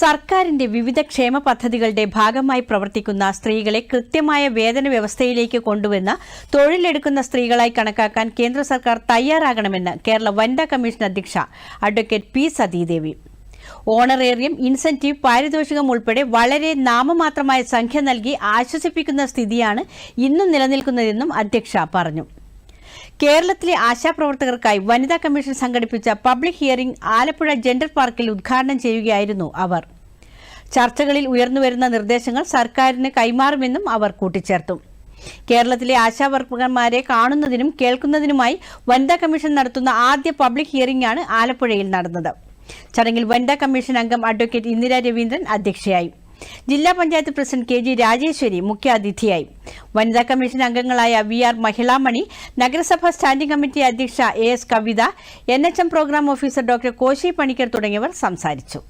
സർക്കാരിന്റെ വിവിധ ക്ഷേമ പദ്ധതികളുടെ ഭാഗമായി പ്രവർത്തിക്കുന്ന സ്ത്രീകളെ കൃത്യമായ വേതന വ്യവസ്ഥയിലേക്ക് കൊണ്ടുവന്ന് തൊഴിലെടുക്കുന്ന സ്ത്രീകളായി കണക്കാക്കാൻ കേന്ദ്ര സർക്കാർ തയ്യാറാകണമെന്ന് കേരള വനിതാ കമ്മീഷൻ അധ്യക്ഷ advocate P Sathidevi. Honorarium incentive പാരിതോഷികം ഉൾപ്പെടെ വളരെ നാമമാത്രമായ സംഖ്യ നൽകി ആശ്വസിപ്പിക്കുന്ന സ്ഥിതിയാണ് ഇന്നും നിലനിൽക്കുന്നതെന്നും അധ്യക്ഷ പറഞ്ഞു. കേരളത്തിലെ ആശാപ്രവർത്തകർക്കായി വനിതാ കമ്മീഷൻ സംഘടിപ്പിച്ച പബ്ലിക് ഹിയറിംഗ് ആലപ്പുഴ ജെൻഡർ പാർക്കിൽ ഉദ്ഘാടനം ചെയ്യുകയായിരുന്നു അവർ. ചർച്ചകളിൽ ഉയർന്നുവരുന്ന നിർദ്ദേശങ്ങൾ സർക്കാരിന് കൈമാറുമെന്നും അവർ കൂട്ടിച്ചേർത്തു. കേരളത്തിലെ ആശാവർക്കർമാരെ കാണുന്നതിനും കേൾക്കുന്നതിനുമായി വനിതാ കമ്മീഷൻ നടത്തുന്ന ആദ്യ പബ്ലിക് ഹിയറിംഗ് ആണ് ആലപ്പുഴയിൽ നടന്നത്. ചടങ്ങിൽ വനിതാ കമ്മീഷൻ അംഗം അഡ്വക്കേറ്റ് ഇന്ദിര രവീന്ദ്രൻ അധ്യക്ഷയായി. ജില്ലാ panchayat president K G Rajeswari മുഖ്യാതിഥിയായി. വനിതാ കമ്മീഷൻ അംഗങ്ങളായ വി ആർ മഹിളാമണി നഗരസഭാ സ്റ്റാൻഡിംഗ് കമ്മിറ്റി അധ്യക്ഷ A S Kavitha N H M programme officer doctor Koshy Panicker തുടങ്ങിയവർ സംസാരിച്ചു.